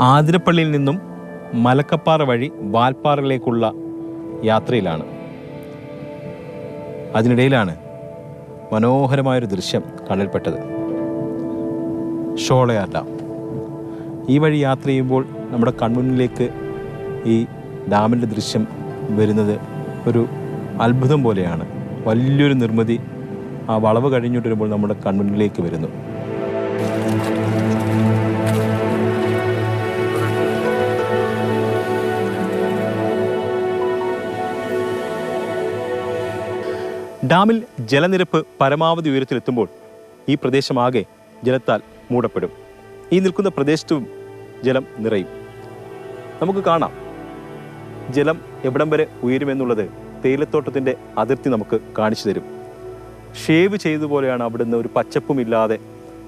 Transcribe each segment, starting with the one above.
ആതിരപ്പള്ളിയിൽ നിന്നും മലക്കപ്പാറ വഴി വാൽപ്പാറയിലേക്കുള്ള യാത്രയിലാണ്. അതിനിടയിലാണ് മനോഹരമായൊരു ദൃശ്യം കണ്ണിൽപ്പെട്ടത്. ഷോളയാർ ഡാം ഈ വഴി യാത്ര ചെയ്യുമ്പോൾ നമ്മുടെ കൺമുന്നിലേക്ക് ഈ ഡാമിന്റെ ദൃശ്യം വരുന്നത് ഒരു അത്ഭുതം പോലെയാണ്. വലിയൊരു നിർമ്മിതി ആ വളവ് കഴിഞ്ഞിട്ട് വരുമ്പോൾ നമ്മുടെ കൺമുന്നിലേക്ക് വരുന്നു. ഡാമിൽ ജലനിരപ്പ് പരമാവധി ഉയരത്തിലെത്തുമ്പോൾ ഈ പ്രദേശമാകെ ജലത്താൽ മൂടപ്പെടും. ഈ നിൽക്കുന്ന പ്രദേശത്തും ജലം നിറയും. നമുക്ക് കാണാം. ജലം എവിടം വരെ ഉയരുമെന്നുള്ളത് തേയിലത്തോട്ടത്തിന്റെ അതിർത്തി നമുക്ക് കാണിച്ചു തരും. ഷേവ് ചെയ്തതുപോലെയാണ് അവിടുന്ന് ഒരു പച്ചപ്പുമില്ലാതെ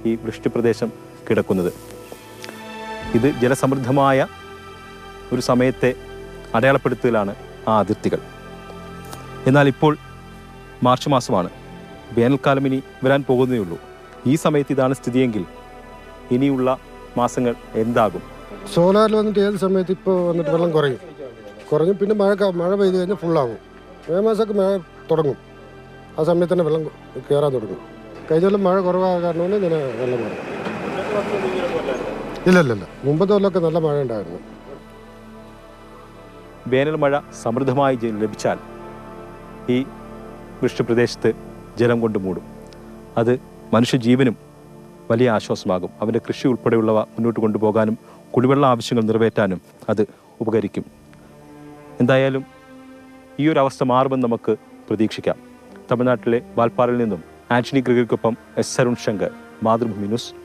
ഈ വൃഷ്ടിപ്രദേശം കിടക്കുന്നത്. ഇത് ജലസമൃദ്ധമായ ഒരു സമയത്തെ അടയാളപ്പെടുത്തലാണ് ആ അതിർത്തികൾ. എന്നാൽ ഇപ്പോൾ മാർച്ച് മാസമാണ്. വേനൽക്കാലം ഇനി വരാൻ പോകുന്നേ ഉള്ളൂ ഈ സമയത്ത് ഇതാണ് സ്ഥിതിയെങ്കിൽ ഇനിയുള്ള മാസങ്ങൾ എന്താകും? സോലാറിൽ വന്നിട്ട് ഏത് സമയത്ത് ഇപ്പോൾ വന്നിട്ട് വെള്ളം കുറയും? കുറഞ്ഞു പിന്നെ മഴ മഴ പെയ്ത് കഴിഞ്ഞാൽ ഫുള്ളാകും. മേ മാസമൊക്കെ മഴ തുടങ്ങും. ആ സമയത്ത് തന്നെ വെള്ളം കയറാൻ തുടങ്ങും. കഴിഞ്ഞ കൊല്ലം മഴ കുറവായ കാരണം കൊണ്ട് ഇങ്ങനെ വെള്ളം കുറയും. ഇല്ല ഇല്ല ഇല്ല. മുമ്പത്തെ കൊല്ലമൊക്കെ നല്ല മഴ ഉണ്ടായിരുന്നു. വേനൽ മഴ സമൃദ്ധമായി ലഭിച്ചാൽ ഈ വൃഷ്ടിപ്രദേശത്ത് ജലം കൊണ്ട് മൂടും. അത് മനുഷ്യജീവനും വലിയ ആശ്വാസമാകും. അവന്റെ കൃഷി ഉൾപ്പെടെയുള്ളവ മുന്നോട്ട് കൊണ്ടുപോകാനും കുടിവെള്ള ആവശ്യങ്ങൾ നിറവേറ്റാനും അത് ഉപകരിക്കും. എന്തായാലും ഈ ഒരു അവസ്ഥ മാറുമെന്ന് നമുക്ക് പ്രതീക്ഷിക്കാം. തമിഴ്നാട്ടിലെ വാൽപ്പാറയിൽ നിന്നും ആന്റണി ഗ്രിഗറിക്കൊപ്പം എസ് അരുൺ ശങ്കർ മാതൃഭൂമി ന്യൂസ്.